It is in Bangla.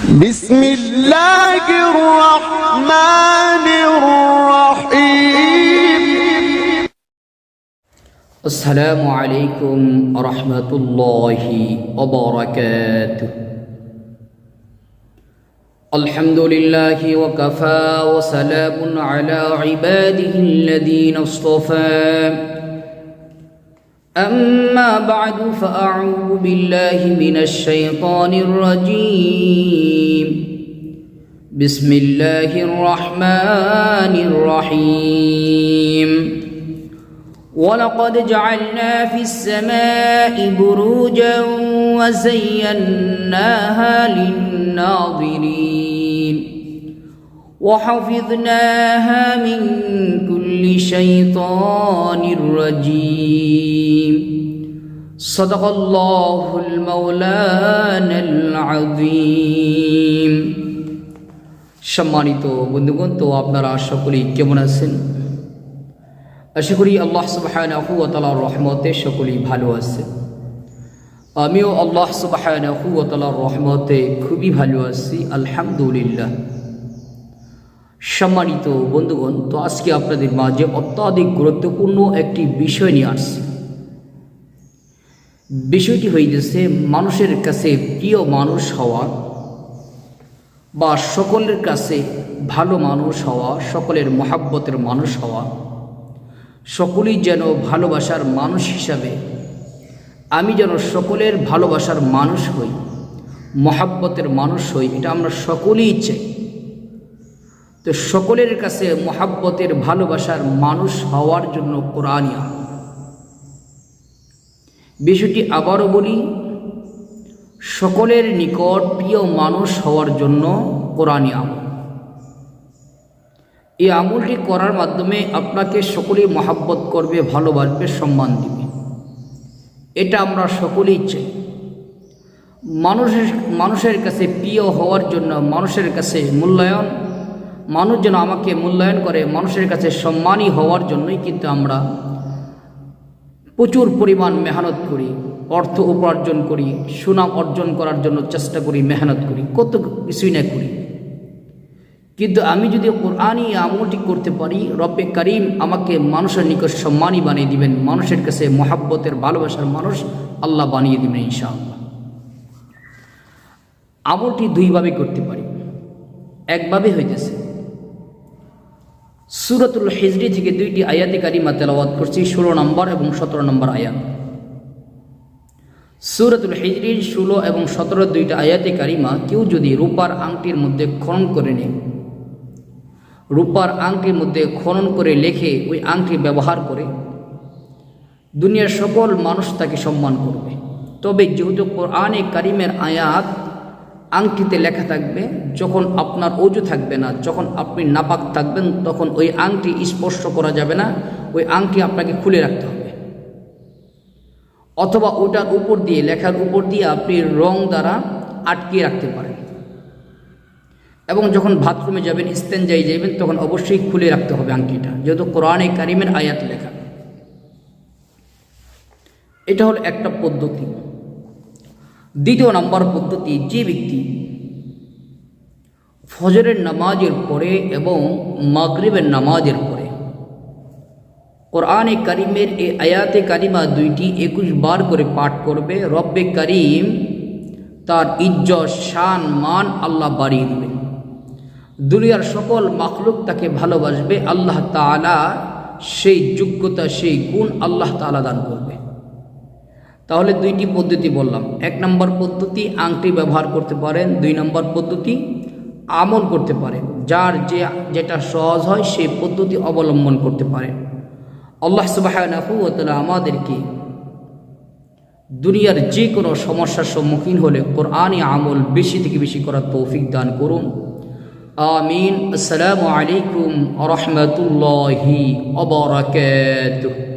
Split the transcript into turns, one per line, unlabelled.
بسم الله الرحمن الرحيم.
السلام عليكم ورحمة الله وبركاته. الحمد لله وكفى وسلام على عباده الذين اصطفى. أما بعد فأعوذ بالله من الشيطان الرجيم. بسم الله الرحمن الرحيم. ولقد جعلنا في السماء بروجا وزيناها للناظرين. وحفظناها من كل شيطان رجيم صدق الله المولانا العظيم সম্মানিত বন্ধুগণ তো আপনারা সকলেই কেমন আছেন আশা করি আল্লাহ সুবাহানাহু ও তালার রহমতে সকলেই ভালো আছে আমিও আল্লাহ সুবাহানাহু ও তালার রহমতে খুবই ভালো আছি আলহামদুলিল্লাহ সম্মানিত বন্ধুগণ, তো আজকে আপনাদের মাঝে অত্যাধিক গুরুত্বপূর্ণ একটি বিষয় নিয়ে আসছি। বিষয়টি হইতেছে মানুষের কাছে প্রিয় মানুষ হওয়া বা সকলের কাছে ভালো মানুষ হওয়া, সকলের মহাব্বতের মানুষ হওয়া, সকলেই যেন ভালোবাসার মানুষ হিসাবে আমি যেন সকলের ভালোবাসার মানুষ হই, মহাব্বতের মানুষ হই, এটা আমরা সকলেই চাই। তো সকলের কাছে মহাব্বতের ভালোবাসার মানুষ হওয়ার জন্য কোরআনিয়া বিষয়টি আবারও বলি, সকলের নিকট প্রিয় মানুষ হওয়ার জন্য কোরআনী এই আমলটি করার মাধ্যমে আপনাকে সকলেই মহাব্বত করবে, ভালোবাসবে, সম্মান দিবে। এটা আমরা সকলেই চাই। মানুষের মানুষের কাছে প্রিয় হওয়ার জন্য মানুষের কাছে মূল্যায়ন মানুষ যেন আমাকে মূল্যায়ন করে মানুষের কাছে সম্মানী হওয়ার জন্যই কিন্তু আমরা প্রচুর পরিমাণ মেহনত করি, অর্থ উপার্জন করি, সুনাম অর্জন করার জন্য চেষ্টা করি, মেহনত করি, কত কিছুই না করি। কিন্তু আমি যদি কোরআনই আমলটি করতে পারি, রব্বে করিম আমাকে মানুষের নিকট সম্মানই বানিয়ে দিবেন, মানুষের কাছে মহাব্বতের, ভালোবাসার মানুষ আল্লাহ বানিয়ে দিবেন ইনশাআল্লাহ। আমলটি দুইভাবে করতে পারি। একভাবে হইতেছে সুরতুল হিজরি থেকে দুইটি আয়াতি কারিমা তেলাওয়াত করছি, ষোলো নম্বর এবং সতেরো নম্বর আয়াত। সুরতুল হিজরির ষোলো এবং সতেরো দুইটা আয়াতি কারিমা কেউ যদি রূপার আংটির মধ্যে খনন করে নেয়, রূপার আংটির মধ্যে খনন করে লেখে ওই আংটি ব্যবহার করে, দুনিয়ার সকল মানুষ তাকে সম্মান করবে। তবে যেহেতু কোরআনে কারিমের আয়াত আংটিতে লেখা থাকবে, যখন আপনার অজু থাকবে না, যখন আপনি নাপাক থাকবেন, তখন ওই আংটি স্পর্শ করা যাবে না, ওই আংটি আপনাকে খুলে রাখতে হবে। অথবা ওটার উপর দিয়ে, লেখার উপর দিয়ে আপনি রং দ্বারা আটকিয়ে রাখতে পারেন। এবং যখন বাথরুমে যাবেন ইস্তেঞ্জাই যাবেন, তখন অবশ্যই খুলে রাখতে হবে আংটিটা, যেহেতু কোরআনে কারিমের আয়াত লেখা। এটা হলো একটা পদ্ধতি। দ্বিতীয় নম্বর পদ্ধতি, যে ব্যক্তি ফজরের নামাজের পরে এবং মাগরিবের নামাজের পরে। কোরআনে করিমের এই আয়াতে কারিমা দুইটি একুশ বার করে পাঠ করবে। রব্বে করিম তার ইজ্জত, শান, মান আল্লাহ বাড়িয়ে দেবে। দুনিয়ার সকল মাখলুক তাকে ভালোবাসবে। আল্লাহ তালা সেই যোগ্যতা, সেই গুণ আল্লাহ তালা দান করবে। তাহলে দুইটি পদ্ধতি বললাম। এক নম্বর পদ্ধতি আংটি ব্যবহার করতে পারেন, দুই নম্বর পদ্ধতি আমল করতে পারেন। যার যে, যেটা সহজ হয় সেই পদ্ধতি অবলম্বন করতে পারেন। আল্লাহ সুবাহ আমাদেরকে দুনিয়ার যে কোনো সমস্যার সম্মুখীন হলে কোরআনই আমল বেশি থেকে বেশি করার তৌফিক দান করুন। আমিন। আসসালামু আলাইকুম রহমতুল্লাহি অবরাকাতুহ